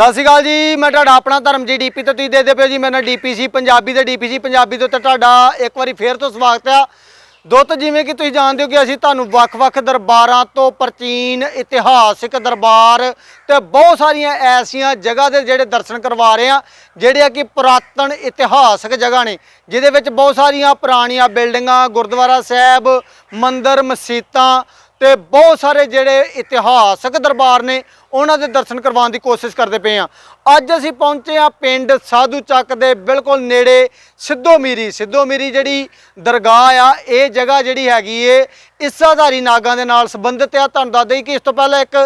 ਸਤਿ ਸ਼੍ਰੀ ਅਕਾਲ ਜੀ, ਮੈਂ ਤੁਹਾਡਾ ਆਪਣਾ ਧਰਮ ਜੀ ਡੀਪੀ ਤੋਂ ਤੁਸੀਂ ਦੇਖਦੇ ਪਿਓ ਜੀ ਮੈਂ ਨਾ ਡੀਪੀਸੀ ਪੰਜਾਬੀ ਤੇ ਡੀਪੀਸੀ ਪੰਜਾਬੀ ਤੋਂ ਤੇ ਤੁਹਾਡਾ ਇੱਕ ਵਾਰੀ ਫੇਰ ਤੋਂ ਸਵਾਗਤ ਆ। ਦੋਸਤੋ ਜਿਵੇਂ ਕਿ ਤੁਸੀਂ ਜਾਣਦੇ ਹੋ ਕਿ ਅਸੀਂ ਤੁਹਾਨੂੰ ਵੱਖ-ਵੱਖ ਦਰਬਾਰਾਂ ਤੋਂ ਪ੍ਰਾਚੀਨ ਇਤਿਹਾਸਿਕ ਦਰਬਾਰ ਤੇ ਬਹੁਤ ਸਾਰੀਆਂ ਐਸੀਆਂ ਜਗ੍ਹਾ ਦੇ ਜਿਹੜੇ ਦਰਸ਼ਨ ਕਰਵਾ ਰਹੇ ਆ ਜਿਹੜੇ ਆ ਕਿ ਪੁਰਾਤਨ ਇਤਿਹਾਸਕ ਜਗ੍ਹਾ ਨੇ, ਜਿਹਦੇ ਵਿੱਚ ਬਹੁਤ ਸਾਰੀਆਂ ਪੁਰਾਣੀਆਂ ਬਿਲਡਿੰਗਾਂ, ਗੁਰਦੁਆਰਾ ਸਾਹਿਬ, ਮੰਦਰ ਮਸੀਤਾਂ ਤੇ ਬਹੁਤ ਸਾਰੇ ਜਿਹੜੇ ਇਤਿਹਾਸਕ ਦਰਬਾਰ ਨੇ, ਉਹਨਾਂ ਦੇ ਦਰਸ਼ਨ ਕਰਵਾਉਣ ਦੀ ਕੋਸ਼ਿਸ਼ ਕਰਦੇ ਪਏ ਆ ਅੱਜ ਅਸੀਂ ਪਹੁੰਚੇ ਆ ਪਿੰਡ ਸਾਧੂ ਚੱਕ ਦੇ ਬਿਲਕੁਲ ਨੇੜੇ ਸਿੱਧੋ ਮੀਰੀ। ਸਿੱਧੋ ਮੀਰੀ ਜਿਹੜੀ ਦਰਗਾਹ ਆ, ਇਹ ਜਗ੍ਹਾ ਜਿਹੜੀ ਹੈਗੀ ਏ, ਇਸਾਧਾਰੀ ਨਾਗਾਂ ਦੇ ਨਾਲ ਸੰਬੰਧਿਤ ਆ। ਤੁਹਾਨੂੰ ਦੱਸ ਦਈ ਕਿ ਇਸ ਤੋਂ ਪਹਿਲਾਂ ਇੱਕ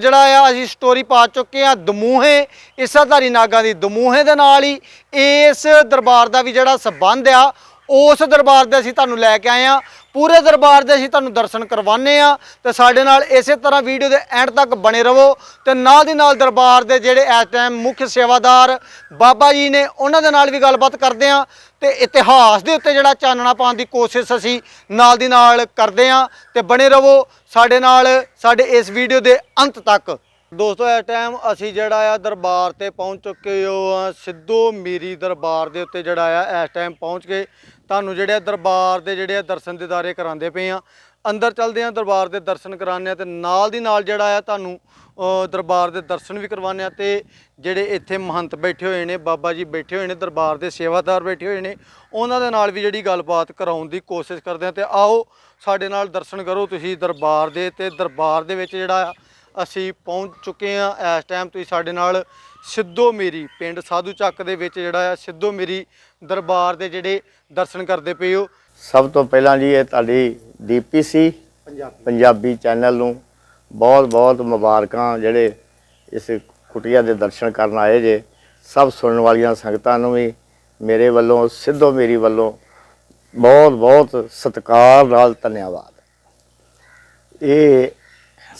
ਜਿਹੜਾ ਆ, ਅਸੀਂ ਸਟੋਰੀ ਪਾ ਚੁੱਕੇ ਆ ਦਮੂਹੇ, ਇਸਾਧਾਰੀ ਨਾਗਾਂ ਦੀ ਦਮੂਹੇ ਦੇ ਨਾਲ ਹੀ। ਇਸ ਦਰਬਾਰ ਦਾ ਵੀ ਜਿਹੜਾ ਸੰਬੰਧ ਆ ਉਸ ਦਰਬਾਰ ਦੇ ਅਸੀਂ ਤੁਹਾਨੂੰ ਲੈ ਕੇ ਆਏ ਆ ਪੂਰੇ ਦਰਬਾਰ ਦੇ ਅਸੀਂ ਤੁਹਾਨੂੰ ਦਰਸ਼ਨ ਕਰਵਾਉਂਦੇ ਆ ਤੇ ਸਾਡੇ ਨਾਲ ਇਸੇ ਤਰ੍ਹਾਂ ਵੀਡੀਓ ਦੇ ਐਂਡ ਤੱਕ ਬਣੇ ਰਹੋ ਤੇ ਨਾਲ ਦੀ ਨਾਲ ਦਰਬਾਰ ਦੇ ਜਿਹੜੇ ਇਸ ਟਾਈਮ ਮੁੱਖ ਸੇਵਾਦਾਰ ਬਾਬਾ ਜੀ ਨੇ, ਉਹਨਾਂ ਦੇ ਨਾਲ ਵੀ ਗੱਲਬਾਤ ਕਰਦੇ ਆ ਤੇ ਇਤਿਹਾਸ ਦੇ ਉੱਤੇ ਜਿਹੜਾ ਚਾਨਣਾ ਪਾਉਣ ਦੀ ਕੋਸ਼ਿਸ਼ ਅਸੀਂ ਨਾਲ ਦੀ ਨਾਲ ਕਰਦੇ ਆ ਤੇ ਬਣੇ ਰਹੋ ਸਾਡੇ ਨਾਲ, ਸਾਡੇ ਇਸ ਵੀਡੀਓ ਦੇ ਅੰਤ ਤੱਕ। ਦੋਸਤੋ, ਇਸ ਟਾਈਮ ਅਸੀਂ ਜਿਹੜਾ ਆ ਦਰਬਾਰ ਤੇ ਪਹੁੰਚ ਚੁੱਕੇ ਹੋ, ਆ ਸਿੱਧੂ ਮੀਰੀ ਦਰਬਾਰ ਦੇ ਉੱਤੇ ਜਿਹੜਾ ਆ ਇਸ ਟਾਈਮ ਪਹੁੰਚ ਕੇ ਤੁਹਾਨੂੰ ਜਿਹੜੇ ਆ ਦਰਬਾਰ ਦੇ ਜਿਹੜੇ ਆ ਦਰਸ਼ਨ ਦਿਦਾਰੇ ਕਰਾਉਂਦੇ ਪਏ ਆ। ਅੰਦਰ ਚੱਲਦੇ ਆ, ਦਰਬਾਰ ਦੇ ਦਰਸ਼ਨ ਕਰਾਉਂਦੇ ਆ ਤੇ ਨਾਲ ਦੀ ਨਾਲ ਜਿਹੜਾ ਆ ਤੁਹਾਨੂੰ ਦਰਬਾਰ ਦੇ ਦਰਸ਼ਨ ਵੀ ਕਰਵਾਉਂਦੇ ਆ ਤੇ ਜਿਹੜੇ ਇੱਥੇ ਮਹੰਤ ਬੈਠੇ ਹੋਏ ਨੇ, ਬਾਬਾ ਜੀ ਬੈਠੇ ਹੋਏ ਨੇ, ਦਰਬਾਰ ਦੇ ਸੇਵਾਦਾਰ ਬੈਠੇ ਹੋਏ ਨੇ, ਉਹਨਾਂ ਦੇ ਨਾਲ ਵੀ ਜਿਹੜੀ ਗੱਲਬਾਤ ਕਰਾਉਣ ਦੀ ਕੋਸ਼ਿਸ਼ ਕਰਦੇ ਆ ਤੇ ਆਓ ਸਾਡੇ ਨਾਲ ਦਰਸ਼ਨ ਕਰੋ ਤੁਸੀਂ ਦਰਬਾਰ ਦੇ ਤੇ ਦਰਬਾਰ ਦੇ ਵਿੱਚ ਜਿਹੜਾ ਆ ਅਸੀਂ ਪਹੁੰਚ ਚੁੱਕੇ ਆ ਇਸ ਟਾਈਮ ਤੁਸੀਂ ਸਾਡੇ ਨਾਲ ਸਿੱਧੋ ਮੇਰੀ ਪਿੰਡ ਸਾਧੂ ਚੱਕ ਦੇ ਵਿੱਚ ਜਿਹੜਾ ਆ ਸਿੱਧੋ ਮੇਰੀ ਦਰਬਾਰ ਦੇ ਜਿਹੜੇ ਦਰਸ਼ਨ ਕਰਦੇ ਪਏ ਹੋ। ਸਭ ਤੋਂ ਪਹਿਲਾਂ ਜੀ ਇਹ ਤੁਹਾਡੀ ਡੀਪੀਸੀ ਪੰਜਾਬੀ। ਪੰਜਾਬੀ ਚੈਨਲ ਨੂੰ ਬਹੁਤ ਬਹੁਤ ਮੁਬਾਰਕਾਂ ਜਿਹੜੇ ਇਸ ਕੁਟੀਆ ਦੇ ਦਰਸ਼ਨ ਕਰਨ ਆਏ ਜੇ। ਸਭ ਸੁਣਨ ਵਾਲੀਆਂ ਸੰਗਤਾਂ ਨੂੰ ਵੀ ਮੇਰੇ ਵੱਲੋਂ ਸਿੱਧੋ ਮੇਰੀ ਵੱਲੋਂ ਬਹੁਤ ਬਹੁਤ ਸਤਿਕਾਰ ਨਾਲ ਧੰਨਵਾਦ। ਇਹ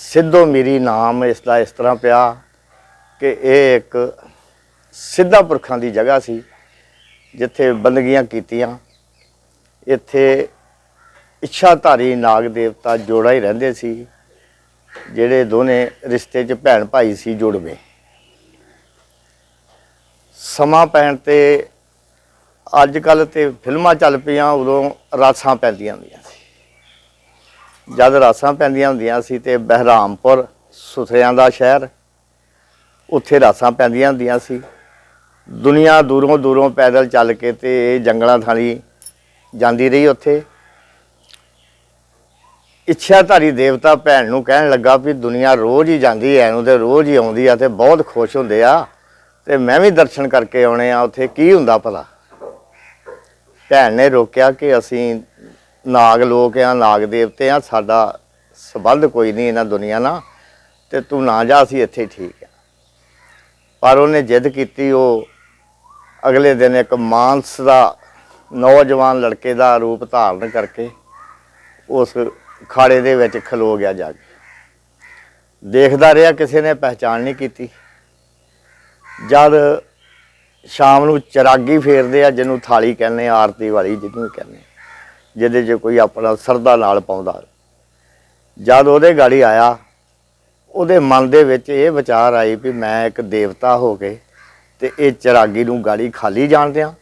ਸਿੱਧੋ ਮੀਰੀ ਨਾਮ ਇਸ ਦਾ ਇਸ ਤਰ੍ਹਾਂ ਪਿਆ ਕਿ ਇਹ ਇੱਕ ਸਿੱਧਾ ਪੁਰਖਾਂ ਦੀ ਜਗ੍ਹਾ ਸੀ, ਜਿੱਥੇ ਬੰਦਗੀਆਂ ਕੀਤੀਆਂ। ਇੱਥੇ ਇੱਛਾਧਾਰੀ ਨਾਗ ਦੇਵਤਾ ਜੋੜਾ ਹੀ ਰਹਿੰਦੇ ਸੀ, ਜਿਹੜੇ ਦੋਨੇ ਰਿਸ਼ਤੇ 'ਚ ਭੈਣ ਭਾਈ ਸੀ ਜੁੜਵੇਂ ਸਮਾਂ ਪੈਣ ਤੇ ਅੱਜ ਕੱਲ ਤੇ ਫਿਲਮਾਂ ਚੱਲ ਪਈਆਂ, ਉਦੋਂ ਰਾਸਾਂ ਪੈਂਦੀਆਂ ਹੁੰਦੀਆਂ। ਜਦ ਰਾਸਾਂ ਪੈਂਦੀਆਂ ਹੁੰਦੀਆਂ ਸੀ ਤੇ ਬਹਿਰਾਮਪੁਰ, ਸੁਥਰਿਆਂ ਦਾ ਸ਼ਹਿਰ, ਉੱਥੇ ਰਾਸਾਂ ਪੈਂਦੀਆਂ ਹੁੰਦੀਆਂ ਸੀ। ਦੁਨੀਆ ਦੂਰੋਂ ਦੂਰੋਂ ਪੈਦਲ ਚੱਲ ਕੇ ਤੇ ਇਹ ਜੰਗਲਾਂ ਥਾਲੀ ਜਾਂਦੀ ਰਹੀ ਉੱਥੇ। ਇੱਛਾਧਾਰੀ ਦੇਵਤਾ ਭੈਣ ਨੂੰ ਕਹਿਣ ਲੱਗਾ ਵੀ ਦੁਨੀਆ ਰੋਜ਼ ਹੀ ਜਾਂਦੀ ਐ ਨੂੰ ਤੇ ਰੋਜ਼ ਹੀ ਆਉਂਦੀ ਆ ਤੇ ਬਹੁਤ ਖੁਸ਼ ਹੁੰਦੇ ਆ। ਤੇ ਮੈਂ ਵੀ ਦਰਸ਼ਨ ਕਰਕੇ ਆਉਣੇ ਆ, ਉੱਥੇ ਕੀ ਹੁੰਦਾ ਭਲਾ? ਭੈਣ ਨੇ ਰੋਕਿਆ ਕਿ ਅਸੀਂ ਨਾਗ ਲੋਕ ਆ, ਨਾਗ ਦੇਵਤੇ ਆ, ਸਾਡਾ ਸਬੰਧ ਕੋਈ ਨਹੀਂ ਇਹਨਾਂ ਦੁਨੀਆ ਨਾਲ ਤੇ ਤੂੰ ਨਾ ਜਾ, ਅਸੀਂ ਇੱਥੇ ਠੀਕ ਆ। ਪਰ ਉਹਨੇ ਜਿੱਦ ਕੀਤੀ, ਉਹ ਅਗਲੇ ਦਿਨ ਇੱਕ ਮਾਨਸ ਦਾ ਨੌਜਵਾਨ ਲੜਕੇ ਦਾ ਰੂਪ ਧਾਰਨ ਕਰਕੇ ਉਸ ਖਾੜੇ ਦੇ ਵਿੱਚ ਖਲੋ ਗਿਆ ਜਾ ਕੇ। ਦੇਖਦਾ ਰਿਹਾ, ਕਿਸੇ ਨੇ ਪਹਿਚਾਣ ਨਹੀਂ ਕੀਤੀ। ਜਦ ਸ਼ਾਮ ਨੂੰ ਚਰਾਗੀ ਫੇਰਦੇ ਆ, ਜਿਹਨੂੰ ਥਾਲੀ ਕਹਿੰਦੇ ਆਰਤੀ ਵਾਲੀ ਜਿਹਨੂੰ ਕਹਿੰਦੇ ਜਿਹਦੇ 'ਚ ਕੋਈ ਆਪਣਾ ਸਰਦਾ ਨਾਲ ਪਾਉਂਦਾ। ਜਦ ਉਹਦੇ ਗਾੜੀ ਆਇਆ, ਉਹਦੇ ਮਨ ਦੇ ਵਿੱਚ ਇਹ ਵਿਚਾਰ ਆਈ ਵੀ ਮੈਂ ਇੱਕ ਦੇਵਤਾ ਹੋ ਕੇ ਤੇ ਇਹ ਚਰਾਗੀ ਨੂੰ ਗਾੜੀ ਖਾਲੀ ਜਾਣ ਦਿਆਂ।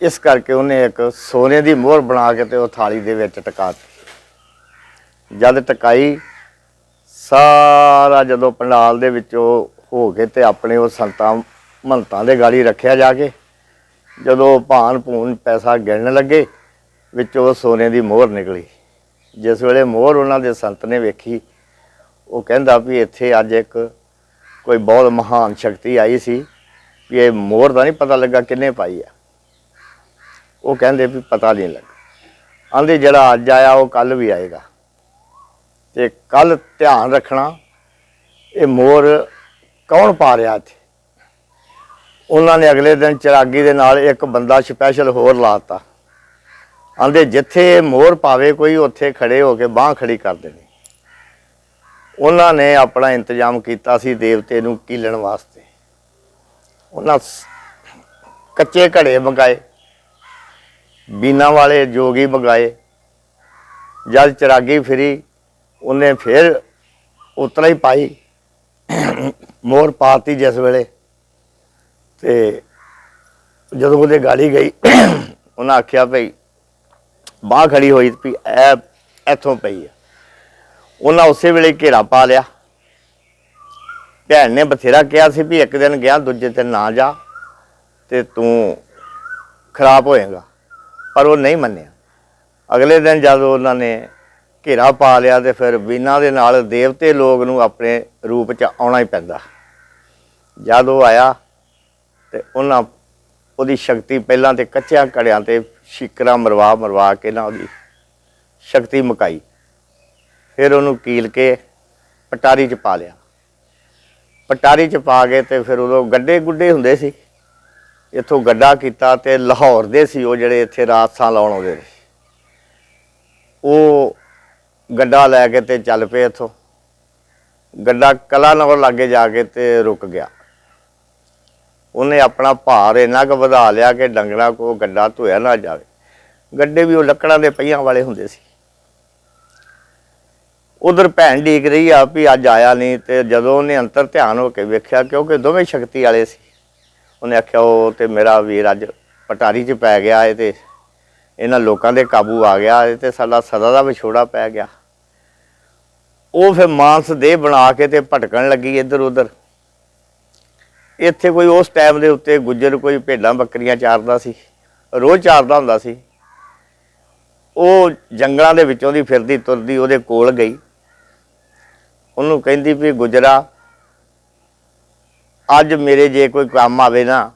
ਇਸ ਕਰਕੇ ਉਹਨੇ ਇੱਕ ਸੋਨੇ ਦੀ ਮੋਹਰ ਬਣਾ ਕੇ ਤੇ ਉਹ ਥਾਲੀ ਦੇ ਵਿੱਚ ਟਿਕਾ ਦਿੱਤੀ। ਜਦ ਟਿਕਾਈ, ਸਾਰਾ ਜਦੋਂ ਪੰਡਾਲ ਦੇ ਵਿੱਚੋਂ ਹੋ ਕੇ ਤੇ ਆਪਣੇ ਉਹ ਸੰਤਾਂ ਮਹੰਤਾਂ ਦੇ ਗਾੜੀ ਰੱਖਿਆ ਜਾ ਕੇ, ਜਦੋਂ ਭਾਨ ਭੂਨ ਪੈਸਾ ਗਿਣਨ ਲੱਗੇ ਵਿੱਚੋਂ ਸੋਨੇ ਦੀ ਮੋਹਰ ਨਿਕਲੀ। ਜਿਸ ਵੇਲੇ ਮੋਹਰ ਉਹਨਾਂ ਦੇ ਸੰਤ ਨੇ ਵੇਖੀ, ਉਹ ਕਹਿੰਦਾ ਵੀ ਇੱਥੇ ਅੱਜ ਇੱਕ ਕੋਈ ਬਹੁਤ ਮਹਾਨ ਸ਼ਕਤੀ ਆਈ ਸੀ ਵੀ ਇਹ ਮੋਹਰ ਦਾ ਨਹੀਂ ਪਤਾ ਲੱਗਾ ਕਿੰਨੇ ਪਾਈ ਆ। ਉਹ ਕਹਿੰਦੇ ਵੀ ਪਤਾ ਨਹੀਂ ਲੱਗਾ। ਆਂਦੇ ਜਿਹੜਾ ਅੱਜ ਆਇਆ ਉਹ ਕੱਲ ਵੀ ਆਏਗਾ। ਤੇ ਕੱਲ ਧਿਆਨ ਰੱਖਣਾ, ਇਹ ਮੋਹਰ ਕੌਣ ਪਾ ਰਿਹਾ ਇੱਥੇ? ਉਹਨਾਂ ਨੇ ਅਗਲੇ ਦਿਨ ਚਿਰਾਗੀ ਦੇ ਨਾਲ ਇੱਕ ਬੰਦਾ ਸਪੈਸ਼ਲ ਹੋਰ ਲਾਤਾ ਆਂਦੇ ਜਿੱਥੇ ਇਹ ਮੋਹਰ ਪਾਵੇ ਕੋਈ, ਉੱਥੇ ਖੜੇ ਹੋ ਕੇ ਬਾਹ ਖੜੀ ਕਰ ਦੇਣੀ ਉਹਨਾਂ ਨੇ ਆਪਣਾ ਇੰਤਜ਼ਾਮ ਕੀਤਾ ਸੀ ਦੇਵਤੇ ਨੂੰ ਕੀਲਣ ਵਾਸਤੇ। ਉਹਨਾਂ ਸ- ਕੱਚੇ ਘੜੇ ਮੰਗਾਏ, ਬੀਨਾ ਵਾਲੇ ਜੋਗੀ ਮੰਗਾਏ, ਜਦ ਚਰਾਗੀ ਫਿਰੀ, ਉਹਨੇ ਫਿਰ ਉਤਰਾ ਹੀ ਪਾਈ ਮੋਹਰ ਪਾਤੀ ਜਿਸ ਵੇਲੇ। ਤੇ ਜਦੋਂ ਉਹਦੇ ਗਾਲੀ ਗਈ, ਉਹਨਾਂ ਆਖਿਆ ਭਈ ਬਾਹ ਖੜੀ ਹੋਈ ਵੀ ਐ ਇੱਥੋਂ ਪਈ ਆ। ਉਹਨਾਂ ਉਸੇ ਵੇਲੇ ਘੇਰਾ ਪਾ ਲਿਆ। ਭੈਣ ਨੇ ਬਥੇਰਾ ਕਿਹਾ ਸੀ ਵੀ ਇੱਕ ਦਿਨ ਗਿਆ, ਦੂਜੇ ਦਿਨ ਨਾ ਜਾ ਤੇ ਤੂੰ ਖਰਾਬ ਹੋਏਗਾ। ਪਰ ਉਹ ਨਹੀਂ ਮੰਨਿਆ। ਅਗਲੇ ਦਿਨ ਜਦੋਂ ਉਹਨਾਂ ਨੇ ਘੇਰਾ ਪਾ ਲਿਆ ਤੇ ਫਿਰ ਵੀਨਾ ਦੇ ਨਾਲ ਦੇਵਤੇ ਲੋਕ ਨੂੰ ਆਪਣੇ ਰੂਪ 'ਚ ਆਉਣਾ ਹੀ ਪੈਂਦਾ। ਜਦ ਉਹ ਆਇਆ ਤੇ ਉਹਨਾਂ ਉਹਦੀ ਸ਼ਕਤੀ ਪਹਿਲਾਂ ਤੇ ਕੱਚਿਆਂ ਕੜਿਆਂ ਤੇ ਸ਼ਿਕਰਾ ਮਰਵਾ ਮਰਵਾ ਕੇ ਨਾ ਉਹਦੀ ਸ਼ਕਤੀ ਮਕਾਈ। ਫਿਰ ਉਹਨੂੰ ਕੀਲ ਕੇ ਪਟਾਰੀ 'ਚ ਪਾ ਲਿਆ। ਪਟਾਰੀ 'ਚ ਪਾ ਕੇ ਤੇ ਫਿਰ ਉਦੋਂ ਗੱਡੇ ਗੁੱਡੇ ਹੁੰਦੇ ਸੀ। ਇੱਥੋਂ ਗੱਡਾ ਕੀਤਾ ਤੇ ਲਾਹੌਰ ਦੇ ਸੀ ਉਹ ਜਿਹੜੇ ਇੱਥੇ ਰਾਤਾਂ ਲਾਉਣ ਆਉਂਦੇ ਸੀ ਉਹ ਗੱਡਾ ਲੈ ਕੇ ਤੇ ਚੱਲ ਪਏ ਇੱਥੋਂ। ਗੱਡਾ ਕਲਾ ਨਗਰ ਲਾਗੇ ਜਾ ਕੇ ਤੇ ਰੁਕ ਗਿਆ। ਉਹਨੇ ਆਪਣਾ ਭਾਰ ਇੰਨਾ ਕੁ ਵਧਾ ਲਿਆ ਕਿ ਡੰਗਰਾਂ ਕੋ ਗੱਡਾ ਧੋਇਆ ਨਾ ਜਾਵੇ। ਗੱਡੇ ਵੀ ਉਹ ਲੱਕੜਾਂ ਦੇ ਪਹੀਆਂ ਵਾਲੇ ਹੁੰਦੇ ਸੀ। ਉਧਰ ਭੈਣ ਡੀਕ ਰਹੀ ਆ ਵੀ ਅੱਜ ਆਇਆ ਨਹੀਂ ਤੇ ਜਦੋਂ ਉਹਨੇ ਅੰਤਰ ਧਿਆਨ ਹੋ ਕੇ ਵੇਖਿਆ ਕਿਉਂਕਿ ਦੋਵੇਂ ਸ਼ਕਤੀ ਵਾਲੇ ਸੀ। ਉਹਨੇ ਆਖਿਆ, ਉਹ ਤੇ ਮੇਰਾ ਵੀਰ ਅੱਜ ਪਟਾਰੀ 'ਚ ਪੈ ਗਿਆ ਇਹ ਤੇ ਇਹਨਾਂ ਲੋਕਾਂ ਦੇ ਕਾਬੂ ਆ ਗਿਆ ਏ ਤੇ ਸਾਡਾ ਸਦਾ ਦਾ ਵਿਛੋੜਾ ਪੈ ਗਿਆ। ਉਹ ਫਿਰ ਮਾਨਸ ਦੇਹ ਬਣਾ ਕੇ ਤੇ ਭਟਕਣ ਲੱਗੀ ਇੱਧਰ ਉੱਧਰ ਇੱਥੇ ਕੋਈ ਉਸ ਟਾਈਮ ਦੇ ਉੱਤੇ ਗੁੱਜਰ ਕੋਈ ਭੇਡਾਂ ਬੱਕਰੀਆਂ ਚਾਰਦਾ ਸੀ, ਰੋਜ਼ ਚਾਰਦਾ ਹੁੰਦਾ ਸੀ। ਉਹ ਜੰਗਲਾਂ ਦੇ ਵਿੱਚੋਂ ਦੀ ਫਿਰਦੀ ਤੁਰਦੀ ਉਹਦੇ ਕੋਲ ਗਈ। ਉਹਨੂੰ ਕਹਿੰਦੀ ਵੀ, ਗੁਜਰਾ, ਅੱਜ ਮੇਰੇ ਜੇ ਕੋਈ ਕੰਮ ਆਵੇ ਨਾ,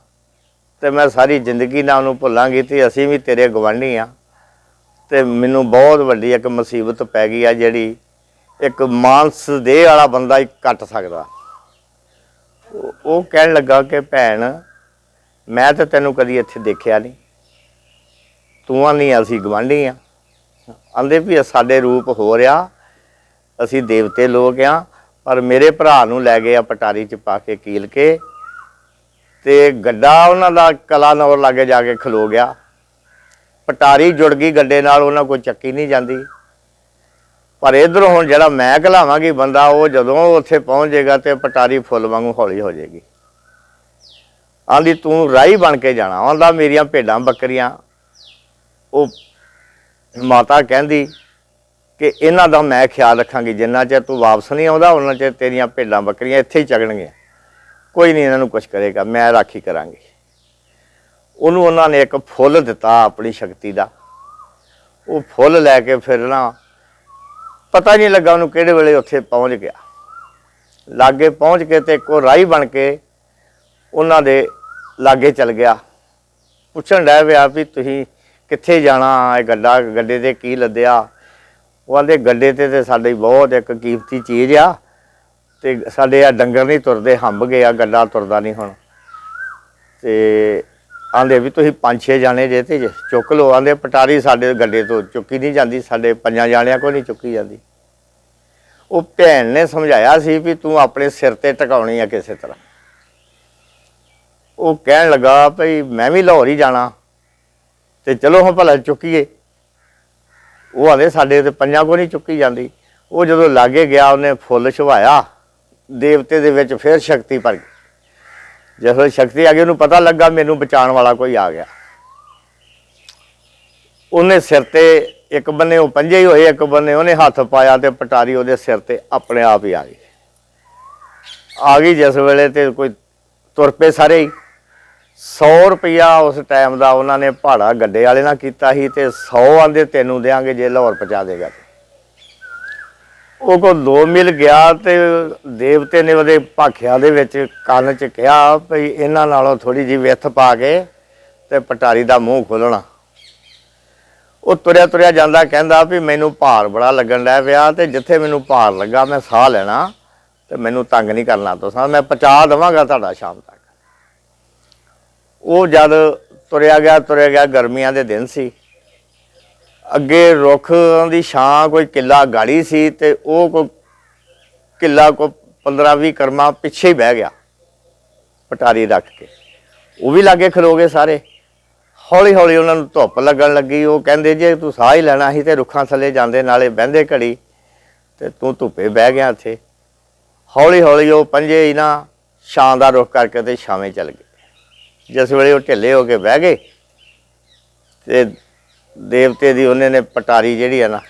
ਤੇ ਮੈਂ ਸਾਰੀ ਜ਼ਿੰਦਗੀ ਨਾਲ ਉਹਨੂੰ ਭੁੱਲਾਂਗੀ ਤੇ ਅਸੀਂ ਵੀ ਤੇਰੇ ਗਵਾਂਢੀ ਆ। ਤੇ ਮੈਨੂੰ ਬਹੁਤ ਵੱਡੀ ਇੱਕ ਮੁਸੀਬਤ ਪੈ ਗਈ ਆ ਜਿਹੜੀ ਇੱਕ ਮਾਨਸ ਦੇਹ ਵਾਲਾ ਬੰਦਾ ਹੀ ਕੱਟ ਸਕਦਾ। ਉਹ- ਕਹਿਣ ਲੱਗਾ ਕਿ ਭੈਣ, ਮੈਂ ਤਾਂ ਤੈਨੂੰ ਕਦੀ ਇੱਥੇ ਦੇਖਿਆ ਨਹੀਂ। ਤੂੰ ਆ ਨਹੀਂ ਅਸੀਂ ਗਵਾਂਢੀ ਆ। ਆਂਦੇ ਵੀ ਸਾਡੇ ਰੂਪ ਹੋ ਰਿਹਾ, ਅਸੀਂ ਦੇਵਤੇ ਲੋਕ ਆ, ਪਰ ਮੇਰੇ ਭਰਾ ਨੂੰ ਲੈ ਗਏ ਆ ਪਟਾਰੀ ਚ ਪਾ ਕੇ ਕੀਲ ਕੇ ਤੇ ਗੱਡਾ ਉਹਨਾਂ ਦਾ ਕਲਾ ਨੌਰ ਲਾਗੇ ਜਾ ਕੇ ਖਲੋ ਗਿਆ। ਪਟਾਰੀ ਜੁੜ ਗਈ, ਗੱਡੇ ਨਾਲ ਉਹਨਾਂ ਕੋਈ ਚੱਕੀ ਨਹੀਂ ਜਾਂਦੀ। ਪਰ ਇਧਰੋਂ ਹੁਣ ਜਿਹੜਾ ਮੈਂ ਘਲਾਵਾਂਗੀ ਬੰਦਾ, ਉਹ ਜਦੋਂ ਉੱਥੇ ਪਹੁੰਚ ਜਾਏਗਾ ਤੇ ਪਟਾਰੀ ਫੁੱਲ ਵਾਂਗੂ ਹੌਲੀ ਹੋ ਜਾਏਗੀ। ਆਂਦੀ, ਤੂੰ ਰਾਈ ਬਣ ਕੇ ਜਾਣਾ। ਆਂਦਾ, ਮੇਰੀਆਂ ਭੇਡਾਂ ਬੱਕਰੀਆਂ। ਉਹ ਮਾਤਾ ਕਹਿੰਦੀ ਕਿ ਇਹਨਾਂ ਦਾ ਮੈਂ ਖਿਆਲ ਰੱਖਾਂਗੀ, ਜਿੰਨਾ ਚਿਰ ਤੂੰ ਵਾਪਸ ਨਹੀਂ ਆਉਂਦਾ, ਉਹਨਾਂ ਚਿਰ ਤੇਰੀਆਂ ਭੇਡਾਂ ਬੱਕਰੀਆਂ ਇੱਥੇ ਹੀ ਚਗਣਗੀਆਂ। ਕੋਈ ਨਹੀਂ ਇਹਨਾਂ ਨੂੰ ਕੁਝ ਕਰੇਗਾ, ਮੈਂ ਰਾਖੀ ਕਰਾਂਗੀ। ਉਹਨੂੰ ਉਹਨਾਂ ਨੇ ਇੱਕ ਫੁੱਲ ਦਿੱਤਾ ਆਪਣੀ ਸ਼ਕਤੀ ਦਾ। ਉਹ ਫੁੱਲ ਲੈ ਕੇ ਫਿਰ ਨਾ ਪਤਾ ਨਹੀਂ ਲੱਗਾ ਉਹਨੂੰ ਕਿਹੜੇ ਵੇਲੇ ਉੱਥੇ ਪਹੁੰਚ ਗਿਆ। ਲਾਗੇ ਪਹੁੰਚ ਕੇ ਤੇ ਇੱਕੋ ਰਾਈ ਬਣ ਕੇ ਉਹਨਾਂ ਦੇ ਲਾਗੇ ਚਲ ਗਿਆ। ਪੁੱਛਣ ਡਿਆ ਪਿਆ ਵੀ ਤੁਸੀਂ ਕਿੱਥੇ ਜਾਣਾ, ਇਹ ਗੱਡਾ, ਗੱਡੇ ਤੇ ਕੀ ਲੱਦਿਆ? ਉਹ ਆਂਦੇ ਗੱਡੇ ਤੇ ਤੇ ਸਾਡੇ ਬਹੁਤ ਇੱਕ ਕੀਮਤੀ ਚੀਜ਼ ਆ ਤੇ ਸਾਡੇ ਆ ਡੰਗਰ ਨਹੀਂ ਤੁਰਦੇ, ਹੰਬ ਗਏ ਆ, ਗੱਡਾ ਤੁਰਦਾ ਨਹੀਂ ਹੁਣ। ਤੇ ਆਂਦੇ ਵੀ ਤੁਸੀਂ ਪੰਜ ਛੇ ਜਾਣੇ ਜੇ ਤੇ ਜੇ ਚੁੱਕ ਲਓ। ਆਂਦੇ ਪਟਾਰੀ ਸਾਡੇ ਗੱਡੇ ਤੋਂ ਚੁੱਕੀ ਨਹੀਂ ਜਾਂਦੀ, ਸਾਡੇ ਪੰਜਾਂ ਜਾਣਿਆਂ ਕੋਲ ਨਹੀਂ ਚੁੱਕੀ ਜਾਂਦੀ। ਉਹ ਭੈਣ ਨੇ ਸਮਝਾਇਆ ਸੀ ਵੀ ਤੂੰ ਆਪਣੇ ਸਿਰ ਤੇ ਟਿਕਾਉਣੀ ਆ ਕਿਸੇ ਤਰ੍ਹਾਂ। ਉਹ ਕਹਿਣ ਲੱਗਾ ਭਈ ਮੈਂ ਵੀ ਲਾਹੌਰ ਹੀ ਜਾਣਾ ਤੇ ਚਲੋ ਹੁਣ ਭਲਾ ਚੁੱਕੀਏ। ਉਹ ਆਂਦੇ ਸਾਡੇ ਤੇ ਪੰਜਾਂ ਕੋਲ ਨਹੀਂ ਚੁੱਕੀ ਜਾਂਦੀ। ਉਹ ਜਦੋਂ ਲਾਗੇ ਗਿਆ, ਉਹਨੇ ਫੁੱਲ ਛਵਾਇਆ ਦੇਵਤੇ ਦੇ ਵਿੱਚ ਫਿਰ ਸ਼ਕਤੀ ਭਰ ਗਈ। ਜਦੋਂ ਸ਼ਕਤੀ ਆ ਗਈ, ਉਹਨੂੰ ਪਤਾ ਲੱਗਾ ਮੈਨੂੰ ਬਚਾਉਣ ਵਾਲਾ ਕੋਈ ਆ ਗਿਆ। ਉਹਨੇ ਸਿਰ ਤੇ ਇੱਕ ਬੰਨੇ, ਉਹ ਪੰਜੇ ਹੀ ਹੋਏ, ਇੱਕ ਬੰਨੇ ਉਹਨੇ ਹੱਥ ਪਾਇਆ ਤੇ ਪਟਾਰੀ ਉਹਦੇ ਸਿਰ ਤੇ ਆਪਣੇ ਆਪ ਹੀ ਆ ਗਈ। ਆ ਗਈ ਜਿਸ ਵੇਲੇ ਤੇ ਕੋਈ ਤੁਰ ਪਏ ਸਾਰੇ ਹੀ। 100 ਰੁਪਇਆ ਉਸ ਟਾਈਮ ਦਾ ਉਹਨਾਂ ਨੇ ਭਾੜਾ ਗੱਡੇ ਵਾਲੇ ਨਾਲ ਕੀਤਾ ਸੀ ਤੇ 100 ਆਂਦੇ ਤੈਨੂੰ ਦੇਾਂਗੇ ਜੇ ਲਾਹੌਰ ਪਹੁੰਚਾ ਦੇਗਾ ਉਹ ਕੋ ਦੋ ਮਿਲ ਗਿਆ ਤੇ ਦੇਵਤੇ ਨੇ ਉਹਦੇ ਭਾਖਿਆਂ ਦੇ ਵਿੱਚ ਕੰਨ 'ਚ ਕਿਹਾ ਭਈ ਇਹਨਾਂ ਨਾਲੋਂ ਥੋੜੀ ਜਿਹੀ ਵਿੱਥ ਪਾ ਕੇ ਤੇ ਪਟਾਰੀ ਦਾ ਮੂੰਹ ਖੋਲਣਾ ਉਹ ਤੁਰਿਆ ਤੁਰਿਆ ਜਾਂਦਾ ਕਹਿੰਦਾ ਵੀ ਮੈਨੂੰ ਭਾਰ ਬੜਾ ਲੱਗਣ ਲੱਗ ਪਿਆ ਤੇ ਜਿੱਥੇ ਮੈਨੂੰ ਭਾਰ ਲੱਗਾ ਮੈਂ ਸਾਹ ਲੈਣਾ ਤੇ ਮੈਨੂੰ ਤੰਗ ਨਹੀਂ ਕਰਨਾ ਤੁਸੀਂ ਮੈਂ ਪਹੁੰਚਾ ਦੇਵਾਂਗਾ ਤੁਹਾਡਾ ਸ਼ਾਮ ਤੱਕ। ਉਹ ਜਦ ਤੁਰਿਆ ਗਿਆ ਤੁਰਿਆ ਗਿਆ ਗਰਮੀਆਂ ਦੇ ਦਿਨ ਸੀ। ਅੱਗੇ ਰੁੱਖਾਂ ਦੀ ਛਾਂ ਕੋਈ ਕਿੱਲਾ ਗਾੜੀ ਸੀ ਤੇ ਉਹ ਕੋ ਕਿੱਲਾ ਕੋ 15 20 ਕਰਮਾ ਪਿੱਛੇ ਹੀ ਬਹਿ ਗਿਆ ਪਟਾਰੀ ਰੱਖ ਕੇ। ਉਹ ਵੀ ਲਾਗੇ ਖਲੋ ਗਏ ਸਾਰੇ। ਹੌਲੀ ਹੌਲੀ ਉਹਨਾਂ ਨੂੰ ਧੁੱਪ ਲੱਗਣ ਲੱਗੀ। ਉਹ ਕਹਿੰਦੇ, ਜੇ ਤੂੰ ਸਾਹ ਹੀ ਲੈਣਾ ਸੀ ਤੇ ਰੁੱਖਾਂ ਥੱਲੇ ਜਾਂਦੇ, ਨਾਲੇ ਬਹਿੰਦੇ ਘੜੀ ਤੇ ਤੂੰ ਧੁੱਪੇ ਬਹਿ ਗਿਆ ਇੱਥੇ। ਹੌਲੀ ਹੌਲੀ ਉਹ ਪੰਜੇ ਹੀ ਨਾ ਛਾਂ ਦਾ ਰੁੱਖ ਕਰਕੇ ਤੇ ਛਾਵੇਂ ਚੱਲ ਗਏ। ਜਿਸ ਵੇਲੇ ਉਹ ਢਿੱਲੇ ਹੋ ਕੇ ਬਹਿ ਗਏ ਤੇ ਦੇਵਤੇ ਦੀ ਉਹਨੇ ਨੇ ਪਟਾਰੀ ਜਿਹੜੀ ਆ ਨਾ,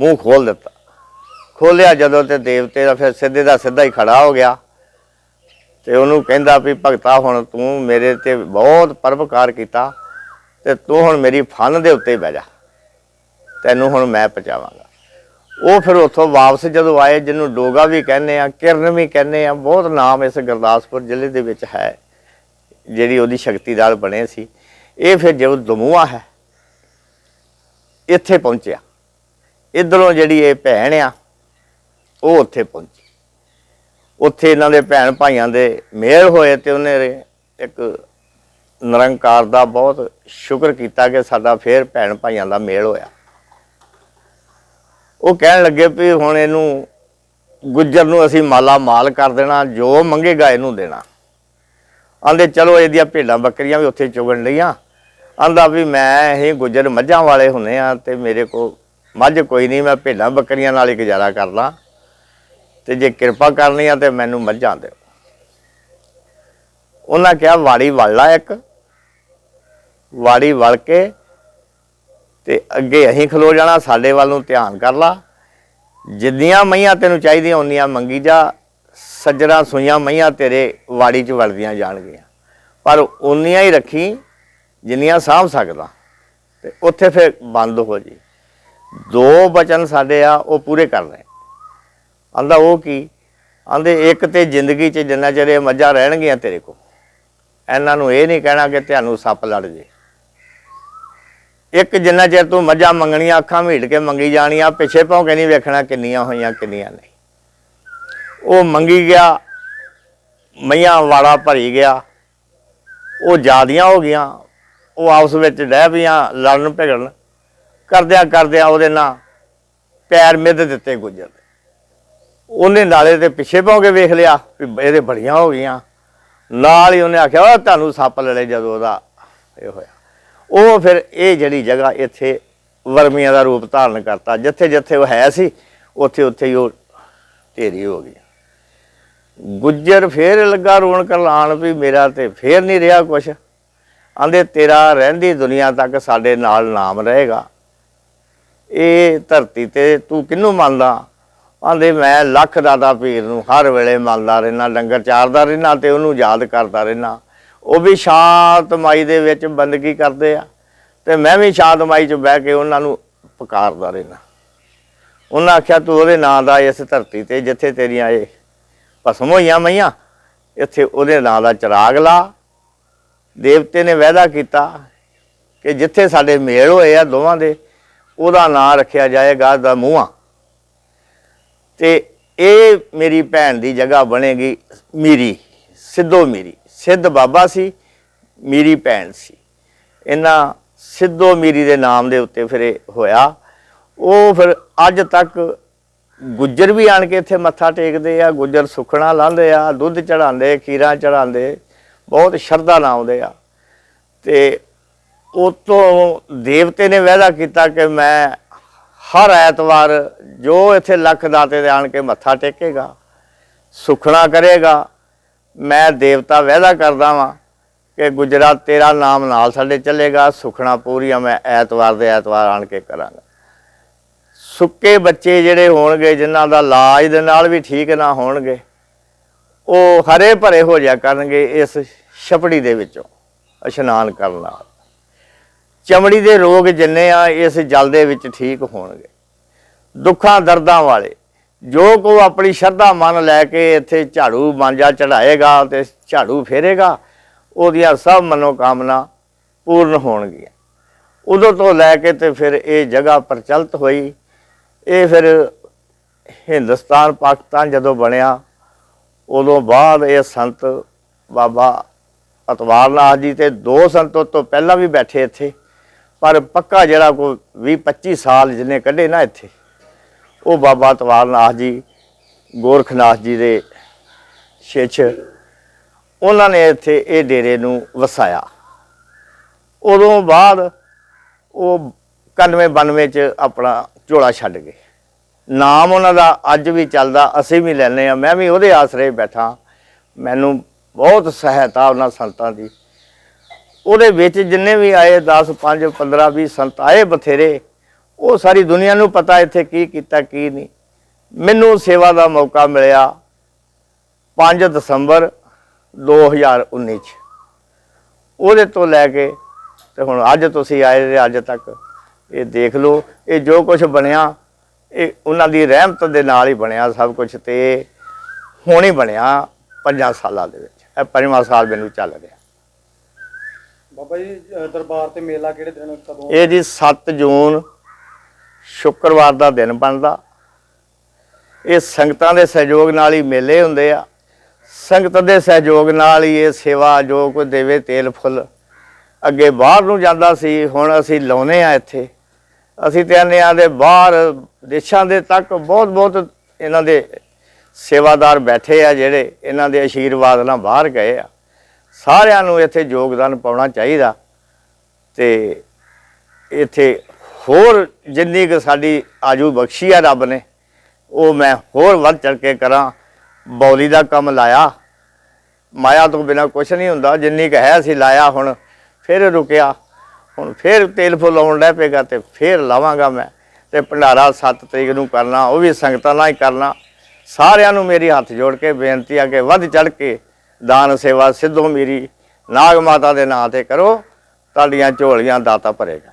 ਮੂੰਹ ਖੋਲ ਦਿੱਤਾ। ਖੋਲਿਆ ਜਦੋਂ ਤੇ ਦੇਵਤੇ ਦਾ ਫਿਰ ਸਿੱਧੇ ਦਾ ਸਿੱਧਾ ਹੀ ਖੜਾ ਹੋ ਗਿਆ। ਤੇ ਉਹਨੂੰ ਕਹਿੰਦਾ ਵੀ, ਭਗਤਾ, ਹੁਣ ਤੂੰ ਮੇਰੇ ਤੇ ਬਹੁਤ ਪਰਪਕਾਰ ਕੀਤਾ ਤੇ ਤੂੰ ਹੁਣ ਮੇਰੀ ਫਨ ਦੇ ਉੱਤੇ ਬਹਿ ਜਾ। ਤੈਨੂੰ ਹੁਣ ਮੈਂ ਪਹੁੰਚਾਵਾਂਗਾ। ਉਹ ਫਿਰ ਉੱਥੋਂ ਵਾਪਸ ਜਦੋਂ ਆਏ, ਜਿਹਨੂੰ ਡੋਗਾ ਵੀ ਕਹਿੰਦੇ ਆ, ਕਿਰਨ ਵੀ ਕਹਿੰਦੇ ਆ, ਬਹੁਤ ਨਾਮ ਇਸ ਗੁਰਦਾਸਪੁਰ ਜ਼ਿਲ੍ਹੇ ਦੇ ਵਿੱਚ ਹੈ, ਜਿਹੜੀ ਉਹਦੀ ਸ਼ਕਤੀ ਨਾਲ ਬਣੇ ਸੀ। ਇਹ ਫਿਰ ਜਦੋਂ ਦਮੂਆ ਹੈ ਇੱਥੇ ਪਹੁੰਚਿਆ। ਇਧਰੋਂ ਜਿਹੜੀ ਇਹ ਭੈਣ ਆ, ਉਹ ਉੱਥੇ ਪਹੁੰਚੀ। ਉੱਥੇ ਇਹਨਾਂ ਦੇ ਭੈਣ ਭਾਈਆਂ ਦੇ ਮੇਲ ਹੋਏ ਤੇ ਉਹਨੇ ਇੱਕ ਨਿਰੰਕਾਰ ਦਾ ਬਹੁਤ ਸ਼ੁਕਰ ਕੀਤਾ ਕਿ ਸਾਡਾ ਫੇਰ ਭੈਣ ਭਾਈਆਂ ਦਾ ਮੇਲ ਹੋਇਆ। ਉਹ ਕਹਿਣ ਲੱਗੇ ਵੀ ਹੁਣ ਇਹਨੂੰ ਗੁੱਜਰ ਨੂੰ ਅਸੀਂ ਮਾਲਾ ਮਾਲ ਕਰ ਦੇਣਾ, ਜੋ ਮੰਗੇਗਾ ਇਹਨੂੰ ਦੇਣਾ। ਆਂਦੇ ਚਲੋ, ਇਹਦੀਆਂ ਭੇਡਾਂ ਬੱਕਰੀਆਂ ਵੀ ਉੱਥੇ ਚੁਗਣ ਲਈਆਂ। ਆਂਦਾ ਵੀ ਮੈਂ ਇਹ ਗੁੱਜਰ ਮੱਝਾਂ ਵਾਲੇ ਹੁੰਨੇ ਆ ਤੇ ਮੇਰੇ ਕੋਲ ਮੱਝ ਕੋਈ ਨਹੀਂ, ਮੈਂ ਭੇਡਾਂ ਬੱਕਰੀਆਂ ਨਾਲ ਹੀ ਗੁਜ਼ਾਰਾ ਕਰਦਾ। ਤੇ ਜੇ ਕਿਰਪਾ ਕਰਨੀ ਆ ਤੇ ਮੈਨੂੰ ਮੱਝਾਂ ਦਿਓ। ਉਹਨਾਂ ਕਿਹਾ, ਵਾੜੀ ਵੜ ਲਾ ਇੱਕ। ਵਾੜੀ ਵੜ ਕੇ ਤੇ ਅੱਗੇ ਅਸੀਂ ਖਲੋ ਜਾਣਾ, ਸਾਡੇ ਵੱਲ ਨੂੰ ਧਿਆਨ ਕਰ ਲਾ। ਜਿੰਨੀਆਂ ਮਈਆਂ ਤੈਨੂੰ ਚਾਹੀਦੀਆਂ ਉਨੀਆਂ ਮੰਗੀ ਜਾ। ਸੱਜਣਾ ਸੂਈਆਂ ਮਈਆਂ ਤੇਰੇ ਵਾੜੀ 'ਚ ਵੜਦੀਆਂ ਜਾਣਗੀਆਂ। ਪਰ ਓਨੀਆਂ ਹੀ ਰੱਖੀ ਜਿੰਨੀਆਂ ਸਾਂਭ ਸਕਦਾ, ਤੇ ਉੱਥੇ ਫਿਰ ਬੰਦ ਹੋ ਜੀ। ਦੋ ਬਚਨ ਸਾਡੇ ਆ, ਉਹ ਪੂਰੇ ਕਰ ਕਰਨੇ ਆਂਦਾ ਉਹ ਕੀ? ਆਂਦੇ ਇੱਕ ਤੇ ਜ਼ਿੰਦਗੀ 'ਚ ਜਿੰਨਾ ਚਿਰ ਇਹ ਮੱਝਾਂ ਰਹਿਣਗੀਆਂ ਤੇਰੇ ਕੋਲ, ਇਹਨਾਂ ਨੂੰ ਇਹ ਨਹੀਂ ਕਹਿਣਾ ਕਿ ਤੁਹਾਨੂੰ ਸੱਪ ਲੜ ਜੇ। ਇੱਕ ਜਿੰਨਾ ਚਿਰ ਤੂੰ ਮੱਝਾਂ ਮੰਗਣੀਆਂ, ਅੱਖਾਂ ਮੀਟ ਕੇ ਮੰਗੀ ਜਾਣੀਆਂ, ਪਿੱਛੇ ਭੌਂ ਕੇ ਨਹੀਂ ਵੇਖਣਾ ਕਿੰਨੀਆਂ ਹੋਈਆਂ, ਕਿੰਨੀਆਂ ਨਹੀਂ। ਉਹ ਮੰਗੀ ਗਿਆ, ਮਈਆਂ ਵਾਲਾ ਭਰੀ ਗਿਆ, ਉਹ ਜਿਆਦੀਆਂ ਹੋ ਗਈਆਂ ਉਹ ਆਪਸ ਵਿੱਚ ਡਹਿ ਪਈਆਂ, ਲੜਨ ਭਿੜਨ ਕਰਦਿਆਂ ਕਰਦਿਆਂ ਉਹਦੇ ਨਾਲ ਪੈਰ ਮਿੱਧ ਦਿੱਤੇ ਗੁੱਜਰ ਉਹਨੇ ਨਾਲੇ ਤੇ ਪਿੱਛੇ ਭੌਂ ਕੇ ਵੇਖ ਲਿਆ ਵੀ ਇਹਦੇ ਬੜੀਆਂ ਹੋ ਗਈਆਂ। ਨਾਲ ਹੀ ਉਹਨੇ ਆਖਿਆ ਉਹ ਤੁਹਾਨੂੰ ਸੱਪ ਲੜੇ ਜਦੋਂ ਉਹਦਾ ਇਹ ਹੋਇਆ। ਉਹ ਫਿਰ ਇਹ ਜਿਹੜੀ ਜਗ੍ਹਾ ਇੱਥੇ ਵਰਮੀਆਂ ਦਾ ਰੂਪ ਧਾਰਨ ਕਰਤਾ ਜਿੱਥੇ ਜਿੱਥੇ ਉਹ ਹੈ ਸੀ ਉੱਥੇ ਉੱਥੇ ਹੀ ਉਹ ਢੇਰੀ ਹੋ ਗਈ। ਗੁੱਜਰ ਫੇਰ ਲੱਗਾ ਰੋਣ ਕਰਲਾਣ ਵੀ ਮੇਰਾ ਤੇ ਫੇਰ ਨਹੀਂ ਰਿਹਾ ਕੁਛ। ਆਂਦੇ, ਤੇਰਾ ਰਹਿੰਦੀ ਦੁਨੀਆ ਤੱਕ ਸਾਡੇ ਨਾਲ ਨਾਮ ਰਹੇਗਾ। ਇਹ ਧਰਤੀ ਤੇ ਤੂੰ ਕਿਹਨੂੰ ਮੰਨਦਾ? ਆਂਦੇ, ਮੈਂ ਲੱਖ ਦਾਦਾ ਪੀਰ ਨੂੰ ਹਰ ਵੇਲੇ ਮੰਨਦਾ ਰਹਿਣਾ ਲੰਗਰ ਚਾਰਦਾ ਰਹਿਣਾ ਤੇ ਉਹਨੂੰ ਯਾਦ ਕਰਦਾ ਰਹਿਣਾ ਉਹ ਵੀ ਸ਼ਾਂਤਮਾਈ ਦੇ ਵਿੱਚ ਬੰਦਗੀ ਕਰਦੇ ਆ ਤੇ ਮੈਂ ਵੀ ਸ਼ਾਂਤਮਾਈ 'ਚ ਬਹਿ ਕੇ ਉਹਨਾਂ ਨੂੰ ਪੁਕਾਰਦਾ ਰਹਿਣਾ ਉਹਨਾਂ ਆਖਿਆ, ਤੂੰ ਉਹਦੇ ਨਾਂ ਦਾ ਇਸ ਧਰਤੀ ਤੇ ਜਿੱਥੇ ਤੇਰੀਆਂ ਇਹ ਭਸਮ ਹੋਈਆਂ ਮਈਆਂ ਇੱਥੇ ਉਹਦੇ ਨਾਂ ਦਾ ਚਿਰਾਗ ਲਾ ਦੇਵਤੇ ਨੇ ਵਾਅਦਾ ਕੀਤਾ ਕਿ ਜਿੱਥੇ ਸਾਡੇ ਮੇਲ ਹੋਏ ਆ ਦੋਵਾਂ ਦੇ, ਉਹਦਾ ਨਾਂ ਰੱਖਿਆ ਜਾਏਗਾ ਦਾ ਮੂੰਹਾਂ। ਤੇ ਇਹ ਮੇਰੀ ਭੈਣ ਦੀ ਜਗ੍ਹਾ ਬਣੇਗੀ ਮੀਰੀ, ਸਿੱਧੋ ਮੀਰੀ। ਸਿੱਧ ਬਾਬਾ ਸੀ, ਮੀਰੀ ਭੈਣ ਸੀ। ਇਹਨਾਂ ਸਿੱਧੋ ਮੀਰੀ ਦੇ ਨਾਮ ਦੇ ਉੱਤੇ ਫਿਰ ਇਹ ਹੋਇਆ। ਉਹ ਫਿਰ ਅੱਜ ਤੱਕ ਗੁੱਜਰ ਵੀ ਆਣ ਕੇ ਇੱਥੇ ਮੱਥਾ ਟੇਕਦੇ ਆ, ਗੁੱਜਰ ਸੁਖਣਾ ਲਾਉਂਦੇ ਆ, ਦੁੱਧ ਚੜਾਉਂਦੇ ਖੀਰਾਂ ਚੜਾਉਂਦੇ ਬਹੁਤ ਸ਼ਰਧਾ ਨਾਲ ਆਉਂਦੇ ਆ। ਤੇ ਉਤੋਂ ਦੇਵਤੇ ਨੇ ਵਾਅਦਾ ਕੀਤਾ ਕਿ ਮੈਂ ਹਰ ਐਤਵਾਰ ਜੋ ਇੱਥੇ ਲੱਖ ਦਾਤੇ ਦੇ ਆਣ ਕੇ ਮੱਥਾ ਟੇਕੇਗਾ ਸੁਖਣਾ ਕਰੇਗਾ, ਮੈਂ ਦੇਵਤਾ ਵਾਅਦਾ ਕਰਦਾ ਵਾਂ ਕਿ ਗੁਜਰਾਤ ਤੇਰਾ ਨਾਮ ਨਾਲ ਸਾਡੇ ਚੱਲੇਗਾ ਸੁਖਣਾ ਪੂਰੀਆਂ ਮੈਂ ਐਤਵਾਰ ਦੇ ਐਤਵਾਰ ਆਣ ਕੇ ਕਰਾਂਗਾ। ਸੁੱਕੇ ਬੱਚੇ ਜਿਹੜੇ ਹੋਣਗੇ, ਜਿਨ੍ਹਾਂ ਦਾ ਇਲਾਜ ਦੇ ਨਾਲ ਵੀ ਠੀਕ ਨਾ ਹੋਣਗੇ ਉਹ ਹਰੇ ਭਰੇ ਹੋ ਜਾ ਕਰਨਗੇ ਇਸ ਛਪੜੀ ਦੇ ਵਿੱਚੋਂ ਇਸ਼ਨਾਨ ਕਰਨ ਨਾਲ। ਚਮੜੀ ਦੇ ਰੋਗ ਜਿੰਨੇ ਆ, ਇਸ ਜਲ ਦੇ ਵਿੱਚ ਠੀਕ ਹੋਣਗੇ। ਦੁੱਖਾਂ, ਦਰਦਾਂ ਵਾਲੇ, ਜੋ ਕੋ ਆਪਣੀ ਸ਼ਰਧਾ ਮਨ ਲੈ ਕੇ ਇੱਥੇ ਝਾੜੂ ਮਾਂਜਾ ਚੜਾਏਗਾ ਤੇ ਝਾੜੂ ਫੇਰੇਗਾ, ਉਹਦੀਆਂ ਸਭ ਮਨੋਕਾਮਨਾ ਪੂਰਨ ਹੋਣਗੀਆਂ। ਉਦੋਂ ਤੋਂ ਲੈ ਕੇ ਤੇ ਫਿਰ ਇਹ ਜਗ੍ਹਾ ਪ੍ਰਚਲਿਤ ਹੋਈ। ਇਹ ਫਿਰ ਹਿੰਦੁਸਤਾਨ, ਪਾਕਿਸਤਾਨ ਜਦੋਂ ਬਣਿਆ ਉਦੋਂ ਬਾਅਦ ਇਹ ਸੰਤ ਬਾਬਾ ਅਤਵਾਰਨਾਥ ਜੀ ਤੇ ਦੋ ਸੰਤ ਤੋਂ ਪਹਿਲਾਂ ਵੀ ਬੈਠੇ ਇੱਥੇ, ਪਰ ਪੱਕਾ ਜਿਹੜਾ ਕੋਈ 20 25 ਸਾਲ ਜਿਹਨੇ ਕੱਢੇ ਨਾ ਇੱਥੇ, ਉਹ ਬਾਬਾ ਅਤਵਾਰਨਾਥ ਜੀ ਗੋਰਖਨਾਥ ਜੀ ਦੇ ਛੇਛ ਉਹਨਾਂ ਨੇ ਇੱਥੇ ਇਹ ਡੇਰੇ ਨੂੰ ਵਸਾਇਆ। ਉਦੋਂ ਬਾਅਦ ਉਹ 91 92 ਚ ਆਪਣਾ ਝੋਲਾ ਛੱਡ ਗਏ। ਨਾਮ ਉਹਨਾਂ ਦਾ ਅੱਜ ਵੀ ਚੱਲਦਾ, ਅਸੀਂ ਵੀ ਲੈਨੇ ਆ ਮੈਂ ਵੀ ਉਹਦੇ ਆਸਰੇ ਬੈਠਾ। ਮੈਨੂੰ ਬਹੁਤ ਸਹਾਇਤਾ ਉਹਨਾਂ ਸੰਤਾਂ ਦੀ। ਉਹਦੇ ਵਿੱਚ ਜਿੰਨੇ ਵੀ ਆਏ 10 5 15 20 ਸੰਤ ਆਏ ਬਥੇਰੇ। ਉਹ ਸਾਰੀ ਦੁਨੀਆ ਨੂੰ ਪਤਾ ਇੱਥੇ ਕੀ ਕੀਤਾ, ਕੀ ਨਹੀਂ। ਮੈਨੂੰ ਸੇਵਾ ਦਾ ਮੌਕਾ ਮਿਲਿਆ 5 ਦਸੰਬਰ 2019 ਚ। ਉਹਦੇ ਤੋਂ ਲੈ ਕੇ ਤੇ ਹੁਣ ਅੱਜ ਤੁਸੀਂ ਆਏ ਜੇ ਅੱਜ ਤੱਕ। ਇਹ ਦੇਖ ਲਓ, ਇਹ ਜੋ ਕੁਝ ਬਣਿਆ ਇਹ ਉਹਨਾਂ ਦੀ ਰਹਿਮਤ ਦੇ ਨਾਲ ਹੀ ਬਣਿਆ ਸਭ ਕੁਝ ਤੇ ਹੁਣ ਹੀ ਬਣਿਆ ਪੰਜਾਂ ਸਾਲਾਂ ਦੇ ਵਿੱਚ। ਇਹ ਪੰਜਵਾਂ ਸਾਲ ਮੈਨੂੰ ਚੱਲ ਰਿਹਾ। ਬਾਬਾ ਜੀ ਦਰਬਾਰ ਤੇ ਮੇਲਾ ਕਿਹੜੇ ਦਿਨ ਕਦੋਂ ਇਹ ਜੀ 7 ਜੂਨ ਸ਼ੁੱਕਰਵਾਰ ਦਾ ਦਿਨ ਬਣਦਾ। ਇਹ ਸੰਗਤਾਂ ਦੇ ਸਹਿਯੋਗ ਨਾਲ ਹੀ ਮੇਲੇ ਹੁੰਦੇ ਆ। ਸੰਗਤ ਦੇ ਸਹਿਯੋਗ ਨਾਲ ਹੀ ਇਹ ਸੇਵਾ ਜੋ ਕੋਈ ਦੇਵੇ ਤੇਲ ਫੁੱਲ ਅੱਗੇ ਬਾਹਰ ਨੂੰ ਜਾਂਦਾ ਸੀ ਹੁਣ ਅਸੀਂ ਲਾਉਨੇ ਆ ਇੱਥੇ। ਅਸੀਂ ਤੇ ਆਨੇ ਆ ਦੇ ਬਾਹਰ ਦੇਸ਼ਾਂ ਦੇ ਤੱਕ ਬਹੁਤ ਬਹੁਤ ਇਹਨਾਂ ਦੇ ਸੇਵਾਦਾਰ ਬੈਠੇ ਆ ਜਿਹੜੇ ਇਹਨਾਂ ਦੇ ਆਸ਼ੀਰਵਾਦ ਨਾਲ ਬਾਹਰ ਗਏ ਆ। ਸਾਰਿਆਂ ਨੂੰ ਇੱਥੇ ਯੋਗਦਾਨ ਪਾਉਣਾ ਚਾਹੀਦਾ ਤੇ ਇੱਥੇ ਹੋਰ ਜਿੰਨੀ ਕੁ ਸਾਡੀ ਆਜੂ ਬਖਸ਼ੀ ਆ ਰੱਬ ਨੇ, ਉਹ ਮੈਂ ਹੋਰ ਵੱਧ ਚੜ ਕੇ ਕਰਾਂ। ਬੌਲੀ ਦਾ ਕੰਮ ਲਾਇਆ। ਮਾਇਆ ਤੋਂ ਬਿਨਾ ਕੁਝ ਨਹੀਂ ਹੁੰਦਾ। ਜਿੰਨੀ ਕੁ ਹੈ ਅਸੀਂ ਲਾਇਆ ਹੁਣ, ਫਿਰ ਰੁਕਿਆ। ਹੁਣ ਫਿਰ ਤੇਲ ਫੁੱਲ ਆਉਣ ਲੱਗ ਪਏਗਾ ਤੇ ਫਿਰ ਲਾਵਾਂਗਾ ਮੈਂ ਤੇ ਭੰਡਾਰਾ 7 ਤਰੀਕ ਨੂੰ ਕਰਨਾ, ਉਹ ਵੀ ਸੰਗਤਾਂ ਨਾਲ ਹੀ ਕਰਨਾ। ਸਾਰਿਆਂ ਨੂੰ ਮੇਰੀ ਹੱਥ ਜੋੜ ਕੇ ਬੇਨਤੀ ਆ ਕਿ ਵੱਧ ਚੜ ਕੇ ਦਾਨ ਸੇਵਾ ਸਿੱਧੋ ਮੇਰੀ ਨਾਗ ਮਾਤਾ ਦੇ ਨਾਂ ਤੇ ਕਰੋ, ਤੁਹਾਡੀਆਂ ਝੋਲੀਆਂ ਦਾਤਾ ਭਰੇਗਾ।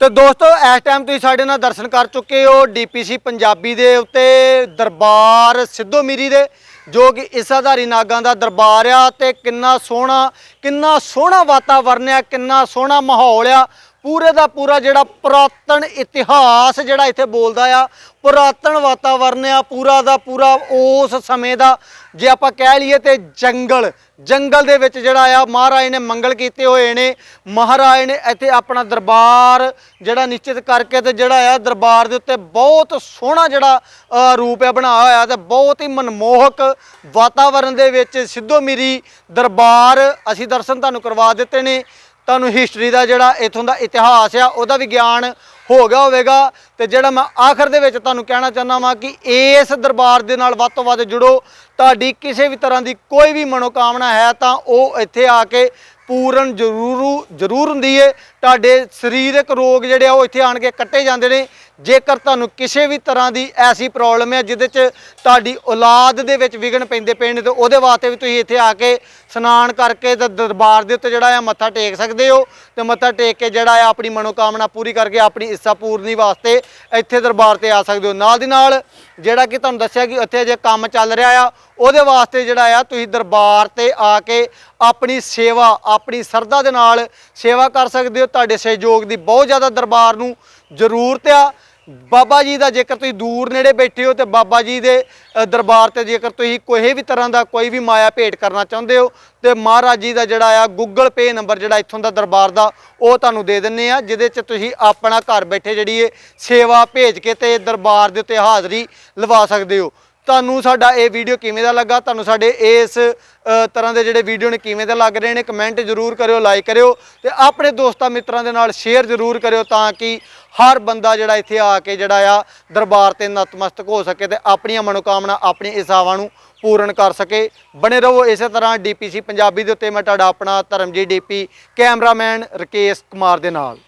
ਤੇ ਦੋਸਤੋ, ਇਸ ਟਾਈਮ ਤੁਸੀਂ ਸਾਡੇ ਨਾਲ ਦਰਸ਼ਨ ਕਰ ਚੁੱਕੇ ਹੋ ਡੀਪੀਸੀ ਪੰਜਾਬੀ ਦੇ ਉੱਤੇ ਦਰਬਾਰ ਸਿੱਧੋ ਮੀਰੀ ਦੇ। ਜੋ ਕਿ ਇਸਾਧਾਰੀ ਨਾਗਾਂ ਦਾ ਦਰਬਾਰ ਆ ਤੇ ਕਿੰਨਾ ਸੋਹਣਾ ਕਿੰਨਾ ਸੋਹਣਾ ਵਾਤਾਵਰਨ ਆ, ਕਿੰਨਾ ਸੋਹਣਾ ਮਾਹੌਲ ਆ। ਪੂਰੇ ਦਾ ਪੂਰਾ ਜਿਹੜਾ ਪੁਰਾਤਨ ਇਤਿਹਾਸ ਜਿਹੜਾ ਇੱਥੇ ਬੋਲਦਾ ਆ, ਪੁਰਾਤਨ ਵਾਤਾਵਰਨ ਆ, ਪੂਰਾ ਦਾ ਪੂਰਾ ਉਸ ਸਮੇਂ ਦਾ, ਜੇ ਆਪਾਂ ਕਹਿ ਲਈਏ ਤੇ ਜੰਗਲ ਜੰਗਲ ਦੇ ਵਿੱਚ ਜਿਹੜਾ ਆ, ਮਹਾਰਾਜ ਨੇ ਮੰਗਲ ਕੀਤੇ ਹੋਏ ਨੇ, ਮਹਾਰਾਜ ਨੇ ਇੱਥੇ ਆਪਣਾ ਦਰਬਾਰ ਜਿਹੜਾ ਨਿਸ਼ਚਿਤ ਕਰਕੇ ਤੇ ਜਿਹੜਾ ਆ ਦਰਬਾਰ ਦੇ ਉੱਤੇ ਬਹੁਤ ਸੋਹਣਾ ਜਿਹੜਾ ਰੂਪ ਹੈ ਬਣਾਇਆ ਹੋਇਆ ਤੇ ਬਹੁਤ ਹੀ ਮਨਮੋਹਕ ਵਾਤਾਵਰਨ ਦੇ ਵਿੱਚ ਸਿੱਧੋ ਮੀਰੀ ਦਰਬਾਰ ਅਸੀਂ ਦਰਸ਼ਨ ਤੁਹਾਨੂੰ ਕਰਵਾ ਦਿੱਤੇ ਨੇ। ਤੁਹਾਨੂੰ ਹਿਸਟਰੀ ਦਾ ਜਿਹੜਾ ਇਥੋਂ ਦਾ ਇਤਿਹਾਸ ਆ, ਉਹਦਾ ਵੀ ਗਿਆਨ ਹੋ ਗਿਆ ਹੋਵੇਗਾ। ਤੇ ਜਿਹੜਾ ਮੈਂ ਆਖਰ ਦੇ ਵਿੱਚ ਤੁਹਾਨੂੰ ਕਹਿਣਾ ਚਾਹੁੰਦਾ ਵਾਂ ਕਿ ਇਸ ਦਰਬਾਰ ਦੇ ਨਾਲ ਵੱਧ ਤੋਂ ਵੱਧ ਜੁੜੋ। ਤੁਹਾਡੀ ਕਿਸੇ ਵੀ ਤਰ੍ਹਾਂ ਦੀ ਕੋਈ ਵੀ ਮਨੋਕਾਮਨਾ ਹੈ ਤਾਂ ਉਹ ਇੱਥੇ ਆ ਕੇ ਪੂਰਨ ਜ਼ਰੂਰ ਜ਼ਰੂਰ ਹੁੰਦੀ ਏ। ਤੁਹਾਡੇ ਸਰੀਰਕ ਰੋਗ ਜਿਹੜੇ ਆ, ਉਹ ਇੱਥੇ ਆਣ ਕੇ ਕੱਟੇ ਜਾਂਦੇ ਨੇ। ਜੇਕਰ ਤੁਹਾਨੂੰ ਕਿਸੇ ਵੀ ਤਰ੍ਹਾਂ ਦੀ ਐਸੀ ਪ੍ਰੋਬਲਮ ਹੈ ਜਿਹਦੇ 'ਚ ਤੁਹਾਡੀ ਔਲਾਦ ਦੇ ਵਿੱਚ ਵਿਗਣ ਪੈਂਦੇ ਪਏ ਨੇ, ਤੇ ਉਹਦੇ ਵਾਸਤੇ ਵੀ ਤੁਸੀਂ ਇੱਥੇ ਆ ਕੇ ਇਸ਼ਨਾਨ ਕਰਕੇ ਤੇ ਦਰਬਾਰ ਦੇ ਉੱਤੇ ਜਿਹੜਾ ਆ ਮੱਥਾ ਟੇਕ ਸਕਦੇ ਹੋ ਤੇ ਮੱਥਾ ਟੇਕ ਕੇ ਜਿਹੜਾ ਆ ਆਪਣੀ ਮਨੋਕਾਮਨਾ ਪੂਰੀ ਕਰਕੇ ਆਪਣੀ ਇੱਛਾ ਪੂਰਨੀ ਵਾਸਤੇ ਇੱਥੇ ਦਰਬਾਰ ਤੇ ਆ ਸਕਦੇ ਹੋ। ਨਾਲ ਦੀ ਨਾਲ ਜਿਹੜਾ ਕਿ ਤੁਹਾਨੂੰ ਦੱਸਿਆ ਕਿ ਇੱਥੇ ਜੇ ਕੰਮ ਚੱਲ ਰਿਹਾ ਆ, ਉਹਦੇ ਵਾਸਤੇ ਜਿਹੜਾ ਆ ਤੁਸੀਂ ਦਰਬਾਰ ਤੇ ਆ ਕੇ ਆਪਣੀ ਸੇਵਾ, ਆਪਣੀ ਸਰਦਾ ਦੇ ਨਾਲ ਸੇਵਾ ਕਰ ਸਕਦੇ ਹੋ। ਤੁਹਾਡੇ ਸਹਿਯੋਗ ਦੀ ਬਹੁਤ ਜ਼ਿਆਦਾ ਦਰਬਾਰ ਨੂੰ ਜ਼ਰੂਰਤ ਆ ਬਾਬਾ ਜੀ ਦਾ ਜੇਕਰ ਤੁਸੀਂ ਦੂਰ ਨੇੜੇ ਬੈਠੇ ਹੋ ਤੇ ਬਾਬਾ ਜੀ ਦੇ ਦਰਬਾਰ ਤੇ ਜੇਕਰ ਤੁਸੀਂ ਕੋਈ ਵੀ ਤਰ੍ਹਾਂ ਦਾ ਕੋਈ ਵੀ ਮਾਇਆ ਭੇਟ ਕਰਨਾ ਚਾਹੁੰਦੇ ਹੋ ਤੇ ਮਹਾਰਾਜ ਜੀ ਦਾ ਜਿਹੜਾ ਆ ਗੂਗਲ ਪੇ ਨੰਬਰ ਜਿਹੜਾ ਇੱਥੋਂ ਦਾ ਦਰਬਾਰ ਦਾ, ਉਹ ਤੁਹਾਨੂੰ ਦੇ ਦਿੰਨੇ ਆ, ਜਿਹਦੇ 'ਚ ਤੁਸੀਂ ਆਪਣਾ ਘਰ ਬੈਠੇ ਜਿਹੜੀ ਇਹ ਸੇਵਾ ਭੇਜ ਕੇ ਤੇ ਦਰਬਾਰ ਦੇ ਉੱਤੇ ਹਾਜ਼ਰੀ ਲਵਾ ਸਕਦੇ ਹੋ। ਤੁਹਾਨੂੰ ਸਾਡਾ ਇਹ ਵੀਡੀਓ ਕਿਵੇਂ ਦਾ ਲੱਗਾ? ਤੁਹਾਨੂੰ ਸਾਡੇ ਇਸ ਤਰ੍ਹਾਂ ਦੇ ਜਿਹੜੇ ਵੀਡੀਓ ਨੇ ਕਿਵੇਂ ਦੇ ਲੱਗ ਰਹੇ ਨੇ? ਕਮੈਂਟ ਜ਼ਰੂਰ ਕਰਿਓ ਲਾਈਕ ਕਰਿਓ ਤੇ ਆਪਣੇ ਦੋਸਤਾਂ ਮਿੱਤਰਾਂ ਦੇ ਨਾਲ ਸ਼ੇਅਰ ਜ਼ਰੂਰ ਕਰਿਓ ਤਾਂ ਕਿ ਹਰ ਬੰਦਾ ਜਿਹੜਾ ਇੱਥੇ ਆ ਕੇ ਜਿਹੜਾ ਆ ਦਰਬਾਰ ਤੇ ਨਤਮਸਤਕ ਹੋ ਸਕੇ ਤੇ ਆਪਣੀਆਂ ਮਨੋਕਾਮਨਾ, ਆਪਣੀਆਂ ਇਸਾਵਾਂ ਨੂੰ ਪੂਰਨ ਕਰ ਸਕੇ। ਬਣੇ ਰਹੋ ਇਸੇ ਤਰ੍ਹਾਂ ਡੀਪੀਸੀ ਪੰਜਾਬੀ ਦੇ ਉੱਤੇ ਮੈਂ ਤੁਹਾਡਾ ਆਪਣਾ ਧਰਮਜੀਤ ਡੀਪੀ ਕੈਮਰਾਮੈਨ ਰਕੇਸ਼ ਕੁਮਾਰ ਦੇ ਨਾਲ।